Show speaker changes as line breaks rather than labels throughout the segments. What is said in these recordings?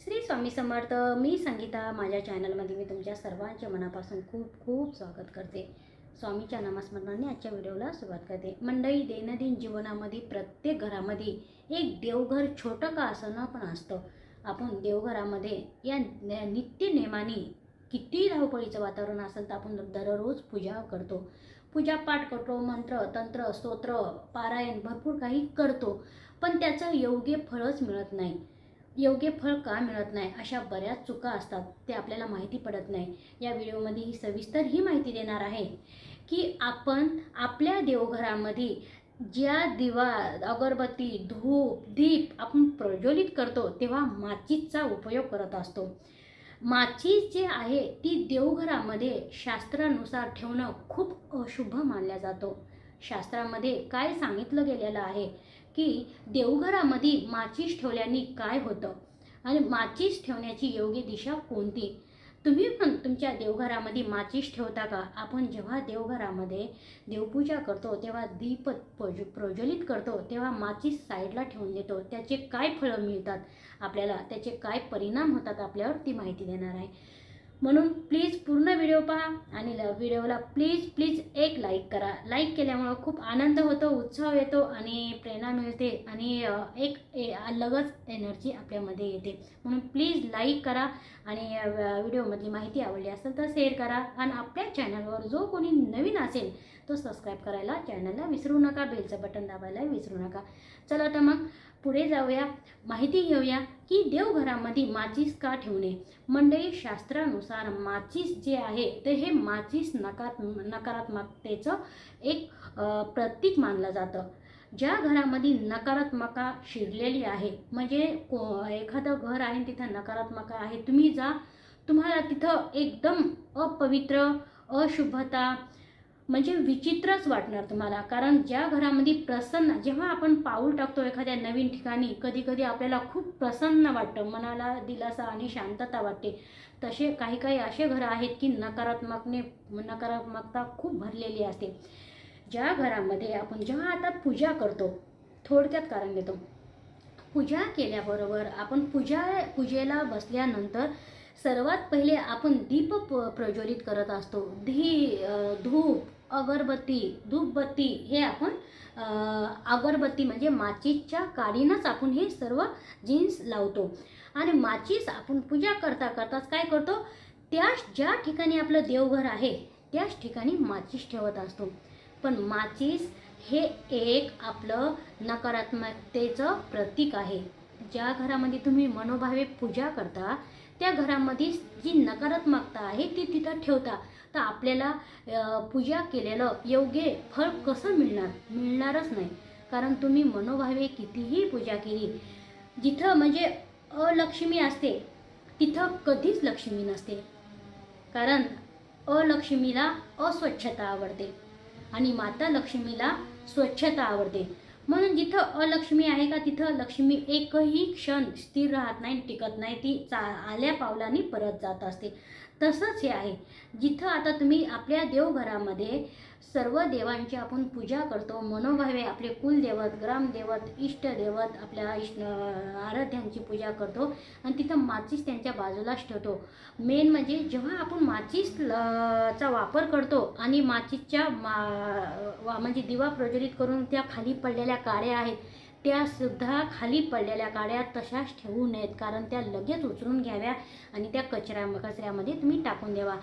श्री स्वामी समर्थ मी संगीता माझ्या चॅनलमध्ये मी तुमच्या सर्वांच्या मनापासून खूप खूप स्वागत करते. स्वामीच्या नामस्मरणाने आजच्या व्हिडिओला सुरुवात करते. मंडळी दैनंदिन जीवनामध्ये प्रत्येक घरामध्ये एक देवघर छोटं का असणं पण असतं. आपण देवघरामध्ये या नित्य नित्यनेमाने किती धावपळीचं वातावरण असेल तर आपण दररोज पूजा करतो. पूजापाठ करतो मंत्र तंत्र स्तोत्र पारायण भरपूर काही करतो. पण त्याचं योग्य फळच मिळत नाही. योग्य फळ का मिळत नाही? अशा बऱ्याच चुका असतात. ते आपल्याला माहिती पडत नाही. या व्हिडिओमध्ये ही सविस्तर ही माहिती देणार आहे की आपण आपल्या देवघरामध्ये ज्या दिवा अगरबत्ती धूप दीप आपण प्रज्वलित करतो तेव्हा माचीचा उपयोग करत असतो. माचीस जे आहे ती देवघरामध्ये शास्त्रानुसार ठेवणं खूप अशुभ मानल्या जातो. शास्त्रामध्ये काय सांगितलं गेलेलं आहे? की देवघरामध्ये माचीस ठेवल्याने काय होतं? आणि माचीस ठेवण्याची योग्य दिशा कोणती? तुम्ही पण तुमच्या देवघरामध्ये माचीस ठेवता का? आपण जेव्हा देवघरामध्ये देवपूजा करतो तेव्हा दीप प्रज प्रज्वलित करतो तेव्हा माचीस साईडला ठेवून देतो. त्याचे काय फळं मिळतात आपल्याला? त्याचे काय परिणाम होतात आपल्यावर? ती माहिती देणार आहे. म्हणून प्लीज पूर्ण व्हिडिओ पहा आणि ल- व्हिडिओला प्लीज प्लीज एक लाईक करा. लाईक केल्यामुळं खूप आनंद होतो उत्साह येतो आणि प्रेरणा मिळते आणि एक ए- अलगच एनर्जी आपल्यामध्ये येते. म्हणून प्लीज लाईक करा आणि व्हिडिओमधली माहिती आवडली असेल तर शेअर करा आणि आपल्या चॅनलवर जो कोणी नवीन असेल तो सबस्क्राईब करायला चॅनलला विसरू नका बेलचं बटन दाबायला विसरू नका. चला तर मग पुढे जाऊया. माहिती घेऊया की देवघरामध्ये माचीस का ठेवणे? मंडळी शास्त्रानुसार माचीस जे आहे ते हे माचीस नकार नकारात्मकतेचं एक प्रतीक मानलं जातं. ज्या घरामध्ये नकारात्मका शिरलेली आहे म्हणजे को एखादं घर आहे तिथं नकारात्मक आहे तुम्ही जा. तुम्हाला तिथं एकदम अपवित्र अशुभता म्हणजे विचित्रच वाटणार तुम्हाला. कारण ज्या घरामध्ये प्रसन्न जेव्हा आपण पाऊल टाकतो एखाद्या नवीन ठिकाणी कधी कधी आपल्याला खूप प्रसन्न वाटतं. मनाला दिलासा आणि शांतता वाटते. तसे काही काही असे घरं आहेत की नकारात्मकने नकारात्मकता खूप भरलेली असते. ज्या घरामध्ये आपण जेव्हा आता पूजा करतो थोडक्यात कारण देतो. पूजा केल्याबरोबर आपण पूजा पूजेला बसल्यानंतर सर्वात पहिले आपण दीप प- प्रज्वलित करत असतो. धी धूप अगरबत्ती धूपबत्ती हे आपण अगरबत्ती म्हणजे माचीसच्या काडीनंच आपण हे सर्व जीन्स लावतो. आणि माचीस आपण पूजा करता करताच काय करतो? त्याच ज्या ठिकाणी आपलं देवघर आहे त्याच ठिकाणी माचीस ठेवत असतो. पण माचीस हे एक आपलं नकारात्मकतेचं प्रतीक आहे. ज्या घरामध्ये तुम्ही मनोभावे पूजा करता त्या घरामध्ये जी नकारात्मकता आहे ती तिथं ठेवता. तर आपल्याला पूजा केलेलं योग्य फळ कसं मिळणार? मिळणारच नाही. कारण तुम्ही मनोभावे कितीही पूजा केली जिथं म्हणजे अलक्ष्मी असते तिथं कधीच लक्ष्मी नसते. कारण अलक्ष्मीला अस्वच्छता आवडते आणि माता लक्ष्मीला स्वच्छता आवडते. म्हणून जिथं अलक्ष्मी आहे का तिथं लक्ष्मी एकही क्षण स्थिर राहत नाही टिकत नाही ती चा आल्या पावलांनी परत जात असते. तसंच हे आहे. जिथं आता तुम्ही आपल्या देवघरामध्ये सर्व देवांची आपण पूजा करतो मनोभावे आपले कुलदेवत ग्रामदेवत इष्टदेवत आपल्या इष्ट आराध्यांची पूजा करतो आणि तिथं माचीस त्यांच्या बाजूलाच ठेवतो. मेन म्हणजे जेव्हा आपण माचीस ल- चा वापर करतो आणि माचीसच्या मा वा म्हणजे दिवा प्रज्वलित करून त्या खाली पडलेल्या काड्या आहेत त्या सुद्धा खाली पडलेल्या गाड्या तशाच ठेवू नयेत. कारण त्या लगेच उचलून घ्याव्या आणि त्या कचऱ्या कचऱ्यामध्ये तुम्ही टाकून द्यावा.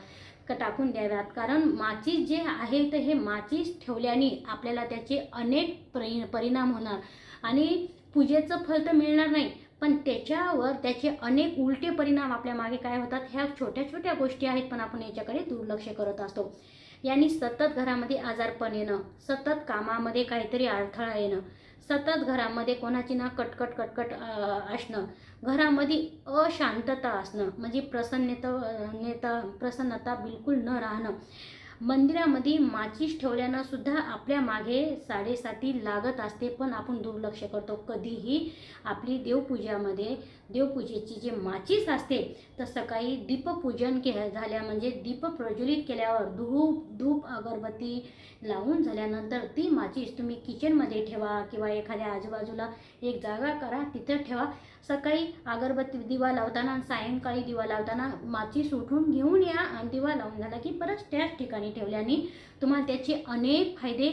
क टाकून द्याव्यात. कारण माचीस जे आहे तर हे माचीस ठेवल्याने आपल्याला त्याचे अनेक परि परिणाम होणार. आणि पूजेचं फल तर मिळणार नाही. पण त्याच्यावर त्याचे अनेक उलटे परिणाम आपल्या मागे काय होतात? ह्या छोट्या छोट्या गोष्टी आहेत पण आपण याच्याकडे दुर्लक्ष करत असतो. यांनी सतत घरामध्ये आजारपण येणं सतत कामामध्ये काहीतरी अडथळा येणं सतत घरामध्ये कोणाची ना कटकट कटकट असणं. घरामध्ये अशांतता असणं. म्हणजे प्रसन्नता नेता प्रसन्नता बिलकुल न राहणं. मंदिरामध्ये माचीस ठेवल्यानं सुद्धा आपल्या मागे साडेसाती लागत असते पण आपण दुर्लक्ष करतो. कधीही आपली देवपूजामध्ये देवपूजेची जे माचीस असते तर सकाळी दीपपूजन के झाल्या म्हणजे दीप प्रज्वलित केल्यावर धूप धूप अगरबत्ती लावून झाल्यानंतर ती माचीस तुम्ही किचनमध्ये ठेवा किंवा एखाद्या आजूबाजूला एक जागा करा तिथं ठेवा. सकाळी अगरबत्ती दिवा लावताना सायंकाळी दिवा लावताना माचीस उठून घेऊन या आणि दिवा लावून झाला की परत त्याच ठिकाणी ठेवल्याने तुम्हाला त्याचे अनेक फायदे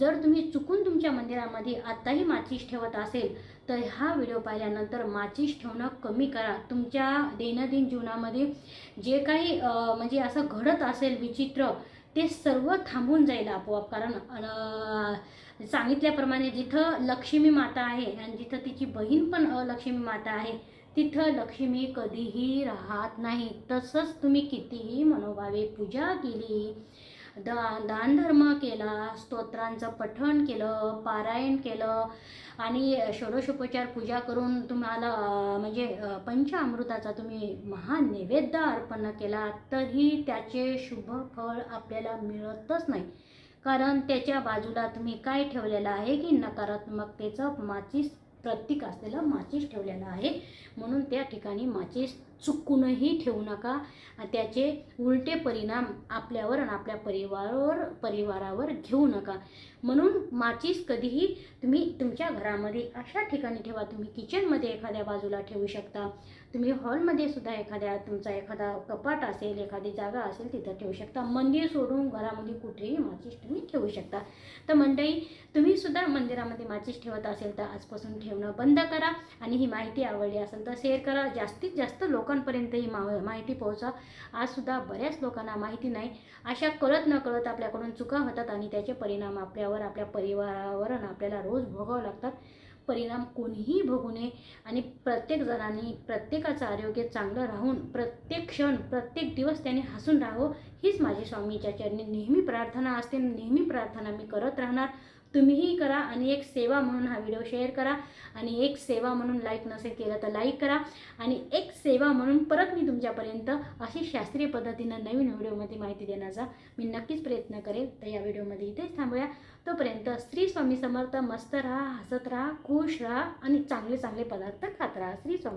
जर तुम्ही चुकून तुमच्या मंदिरामध्ये आत्ताही माचीस ठेवत असेल तर हा व्हिडिओ पाहिल्यानंतर माचीस ठेवणं कमी करा. तुमच्या दैनंदिन जीवनामध्ये जे काही म्हणजे असं घडत असेल विचित्र ते सर्व थांबून जाईल आपोआप. कारण सांगितल्याप्रमाणे जिथं लक्ष्मी माता आहे आणि जिथं तिची बहीण पण लक्ष्मी माता आहे तिथं लक्ष्मी कधीही राहत नाही. तसंच तुम्ही कितीही मनोभावे पूजा केली दा दानधर्म केला स्तोत्रांचं पठण केलं पारायण केलं आणि षोडशोपचार पूजा करून तुम्हाला म्हणजे अं, पंचामृताचा तुम्ही महान नैवेद्य अर्पण केला तरी त्याचे शुभ फळ आपल्याला मिळतच नाही. कारण त्याच्या बाजूला तुम्ही काय ठेवलेलं आहे की नकारात्मकतेचं माचीस प्रतीक असलेलं माचीस ठेवलेलं आहे. म्हणून त्या ठिकाणी माचीस चुकूनही ठेवू नका. त्याचे उलटे परिणाम आपल्यावर आणि आपल्या परिवारावर परिवारावर घेऊ नका. म्हणून माचीस कधीही तुम्ही तुमच्या घरामध्ये अशा ठिकाणी ठेवा. तुम्ही किचनमध्ये एखाद्या बाजूला ठेवू शकता. तुम्ही हॉलमध्ये सुद्धा एखाद्या तुमचा एखादा कपाट असेल एखादी जागा असेल तिथं ठेवू शकता. मंदिर सोडून घरामध्ये कुठेही माचीस तुम्ही ठेवू शकता. तर मंडळी तुम्ही सुद्धा मंदिरामध्ये माचीस ठेवत असेल तर आजपासून ठेवणं बंद करा आणि ही माहिती आवडली असेल तर शेअर करा. जास्तीत जास्त लोकांपर्यंत ही मा माहिती पोहोचा. आजसुद्धा बऱ्याच लोकांना माहिती नाही. अशा कळत न कळत आपल्याकडून चुका होतात आणि त्याचे परिणाम आपल्यावर आपल्या परिवारावर आणि आपल्याला रोज भोगावं लागतात. परिणाम कोणीही भोगू नये. आणि प्रत्येक जणांनी प्रत्येकाचं आरोग्य चांगलं राहून प्रत्येक क्षण प्रत्येक दिवस त्याने हसून राहावं हीच माझी स्वामीच्या चरणी. नेहमी प्रार्थना असते. नेहमी प्रार्थना मी करत राहणार. तुम्हीही करा आणि एक सेवा म्हणून हा व्हिडिओ शेअर करा आणि एक सेवा म्हणून लाईक नसेल केलं तर लाईक करा. आणि एक सेवा म्हणून परत मी तुमच्यापर्यंत अशी शास्त्रीय पद्धतीनं नवीन व्हिडिओमध्ये माहिती देण्याचा मी नक्कीच प्रयत्न करेल. तर या व्हिडिओमध्ये इथेच थांबूया. तोपर्यंत श्री स्वामी समर्थ मस्त राहा हसत राहा खुश राहा आणि चांगले चांगले पदार्थ खात राहा. श्री स्वामी